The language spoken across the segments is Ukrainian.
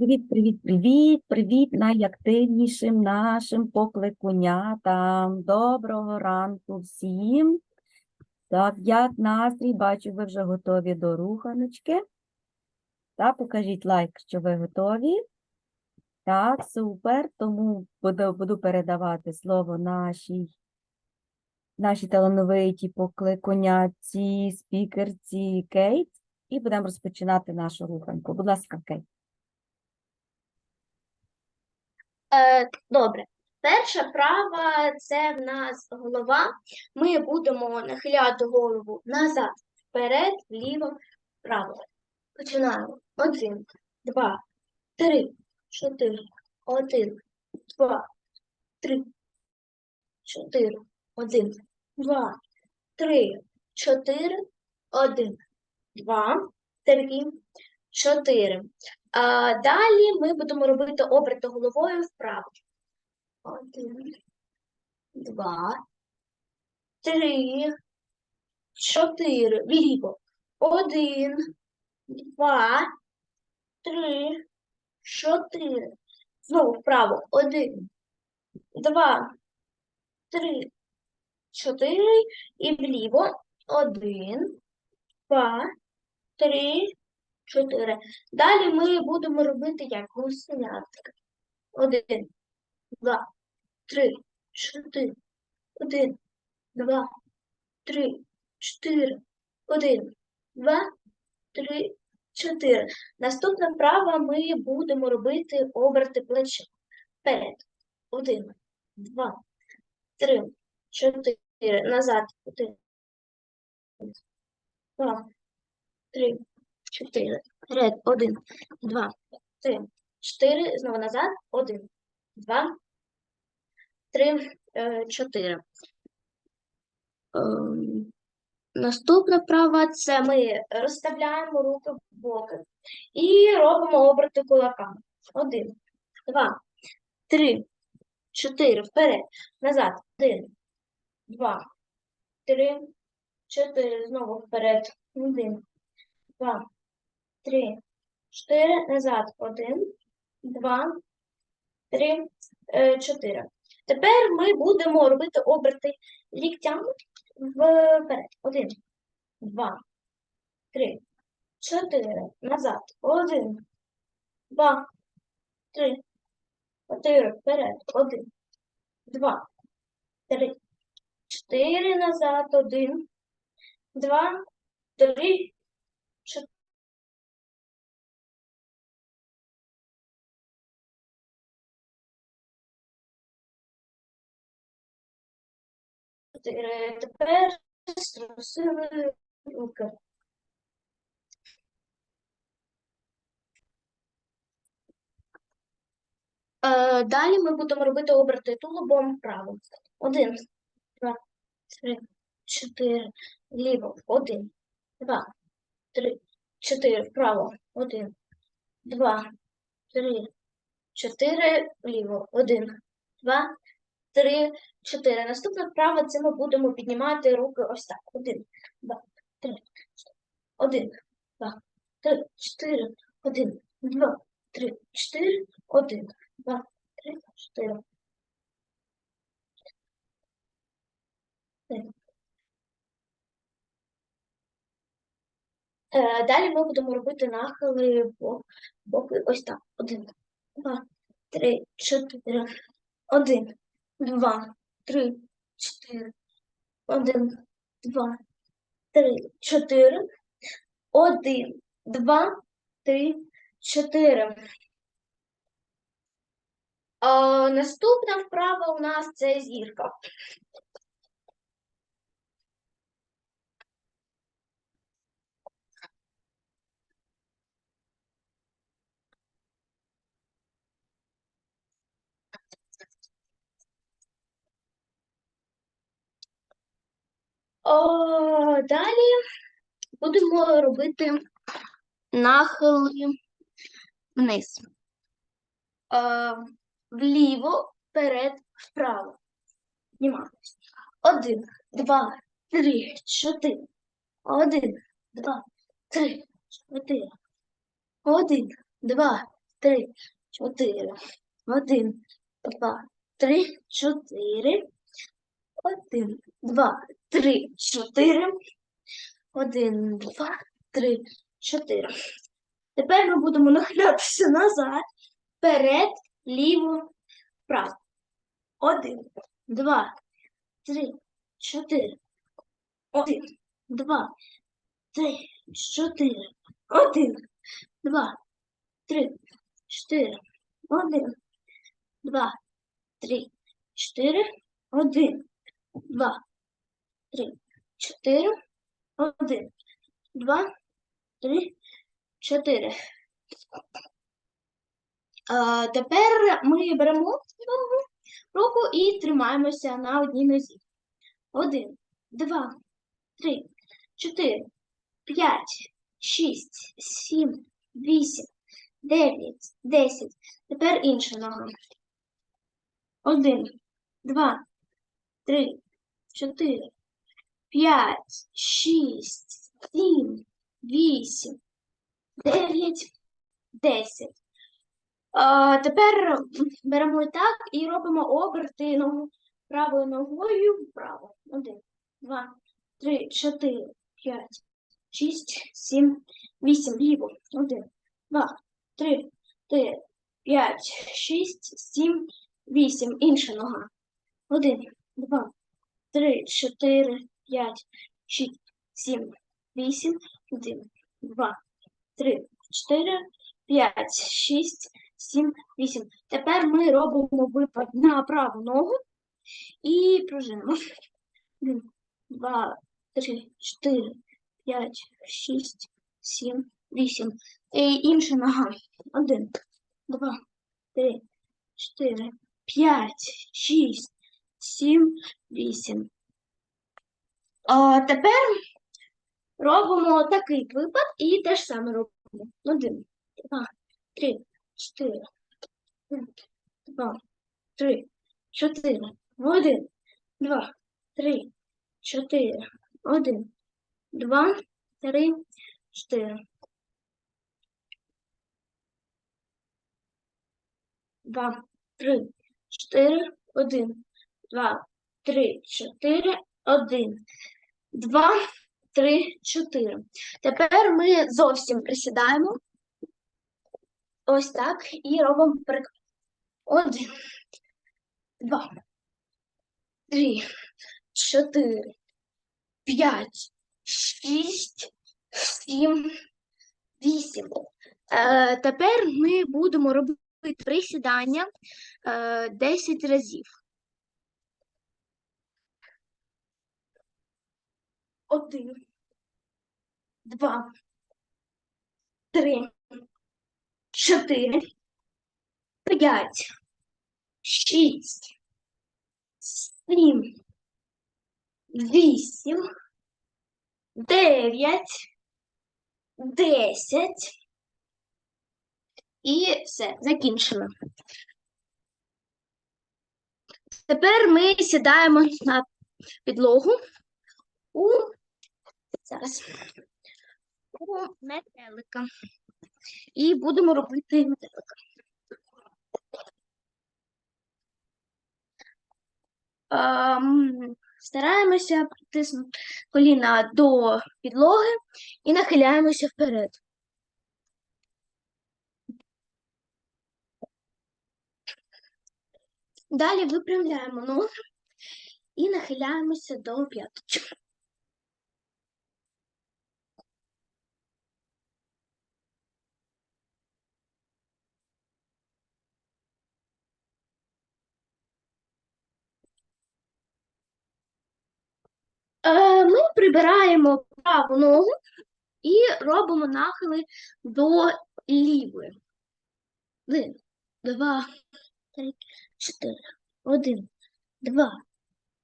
Привіт, привіт, привіт, привіт найактивнішим нашим покликунятам. Доброго ранку всім. Так, як настрій? Бачу, ви вже готові до руханочки. Так, покажіть лайк, що ви готові. Так, супер. Тому буду, буду передавати слово нашій, нашій талановитій покликунятці, спікерці Кейт. І будемо розпочинати нашу руханку. Будь ласка, Кейт. Е, добре. Перша права це в нас голова. Ми будемо нахиляти голову назад, вперед, вліво, вправо. Починаємо. Один, два, три, чотири, один, два, три, чотири, один, два, три, чотири, один, два, три, чотири. А далі ми будемо робити оберти головою вправо. Один, два, три, чотири. Вліво. Один, два, три, чотири. Знову вправо. Один, два, три, чотири. І вліво. Один, два, три, чотири. Далі ми будемо робити як гусенятка. Один, два, три, чотири. Один, два, три, чотири. Один, два, три, чотири. Наступна вправа ми будемо робити оберти плеча. Вперед. Один, два, три, чотири. Назад. Один, два, три, чотири. Вперед. Один, два, три, чотири. Знову назад. Один, два, три, е, чотири. Ем, Наступна вправа це ми розставляємо руки в боки і робимо оберти кулаками. Один, два, три, чотири. Вперед. Назад. Один, два, три, чотири. Знову вперед. Один, два, три, чотири. Назад. Один, два, три, е, чотири. Тепер ми будемо робити оберти ліктями вперед. Один, два, три, чотири. Назад. Один, два, три, чотири. Вперед. Один, два, три, чотири. Назад. Один, два, три, Тепер струсили руки. Е, Далі ми будемо робити оберти тулубом вправо. Один, два, три, чотири. Ліво. Один, два, три, чотири. Вправо. Один, два, три, чотири. Вліво. Один, два, три, чотири. Наступна вправа це ми будемо піднімати руки ось так. Один, два, три. Один, два, три, чотири. Один, два, три, чотири. Один, два, три, чотири. Е, Далі ми будемо робити нахили боки ось так. Один, два, три, чотири. Один, два, три, чотири. Один, два, три, чотири. Один, два, три, чотири. Наступна вправа у нас це зірка. О, далі будемо робити нахили вниз. Е, вліво, вперед, вправо. Знімаємось. Один, два, три, чотири. Один, два, три, чотири. Один, два, три, чотири. Один, два, три, чотири. Один, два, три, чотири. Один, два, три, чотири. Тепер ми будемо нахилятися назад, вперед, ліво, вправо. Один, два, три, чотири. Один, два, три, чотири. Один, два, три, чотири. Один, два, три, чотири. Один, два, три, чотири. Один, два, три, чотири. Тепер ми беремо ногу, руку і тримаємося на одній нозі. Один, два, три, чотири, п'ять, шість, сім, вісім, дев'ять, десять. Тепер інша нога. Один, два, три, чотири, п'ять, шість, сім, вісім, дев'ять, десять. Тепер беремо так і робимо оберти ногу правою ногою вправо. Один, два, три, чотири, п'ять, шість, сім, вісім, ліво. Один, два, три, чотири, п'ять, шість, сім, вісім. Інша нога. Один, два, три, чотири, п'ять, шість, сім, вісім. Один, два, три, чотири, п'ять, шість, сім, вісім. Тепер ми робимо випад на праву ногу і пружинимо. Один, два, три, чотири, п'ять, шість, сім, вісім. І інша нога. Один, два, три, чотири, п'ять, шість, сім, вісім. А тепер робимо такий випад і те ж саме робимо. Один, два, три, чотири, два, три, чотири, один, два, три, чотири, один, два, три, чотири. Два, три, чотири, один, два, три, чотири, один, два, три, чотири. Тепер ми зовсім присідаємо. Ось так і робимо приклад. Один, два, три, чотири, п'ять, шість, сім, вісім. Е, тепер ми будемо робити присідання е, 10 разів. Один, два, три, чотири, п'ять, шість, сім, вісім, дев'ять, десять. І все, закінчили. Тепер ми сідаємо на підлогу у зараз у метелика. І будемо робити метелика. Ем, стараємося притиснути коліна до підлоги і нахиляємося вперед. Далі випрямляємо ноги і нахиляємося до п'яточок. Е, Ми прибираємо праву ногу і робимо нахили до лівої. Один, два, три, чотири. Один, два,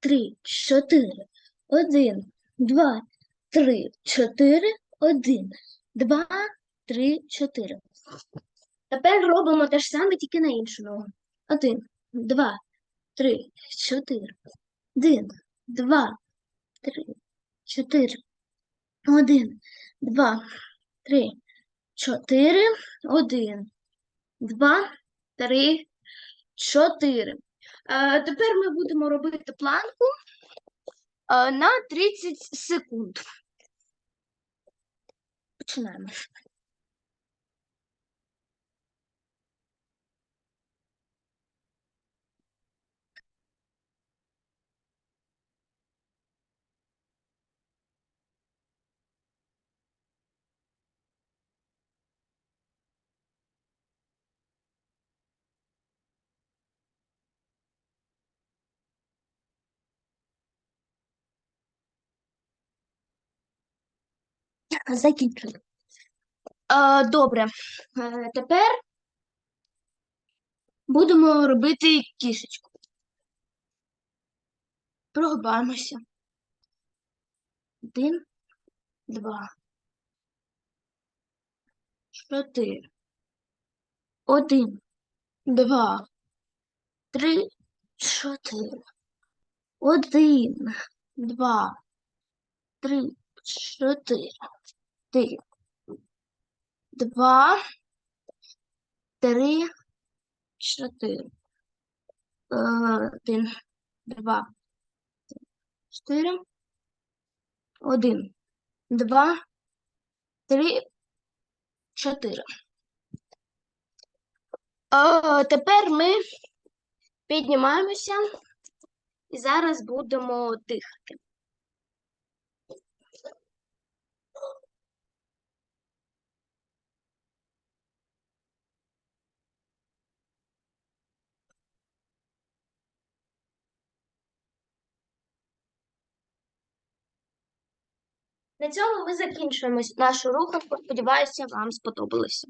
три, чотири. Один, два, три, чотири. Один, два, три, чотири. Тепер робимо те ж саме, тільки на іншу ногу. Один, два, три, чотири. Один, два, три, чотири. Один, два, три, чотири, один, два, три, чотири. Е, тепер ми будемо робити планку е, на 30 секунд. Починаємо. Закінчили. Е, добре. Е, тепер будемо робити кішечку. Прогибаємося. Один, два, чотири. Один, два, три, чотири. Один, два, три, чотири. Ти. Два, три, чотири. Е, Один, два, три, чотири. Один, два, три, чотири. Е, Тепер ми піднімаємося і зараз будемо дихати. На цьому ми закінчуємо нашу руханку. Сподіваюся, вам сподобалося.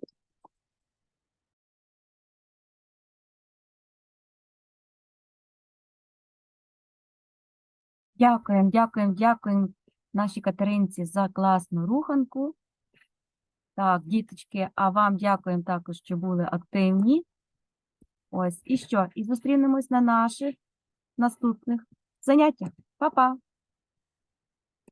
Дякуємо, дякуємо, дякуємо нашій Катеринці за класну руханку. Так, діточки, а вам дякуємо також, що були активні. Ось, і що? І зустрінемось на наших наступних заняттях. Па-па!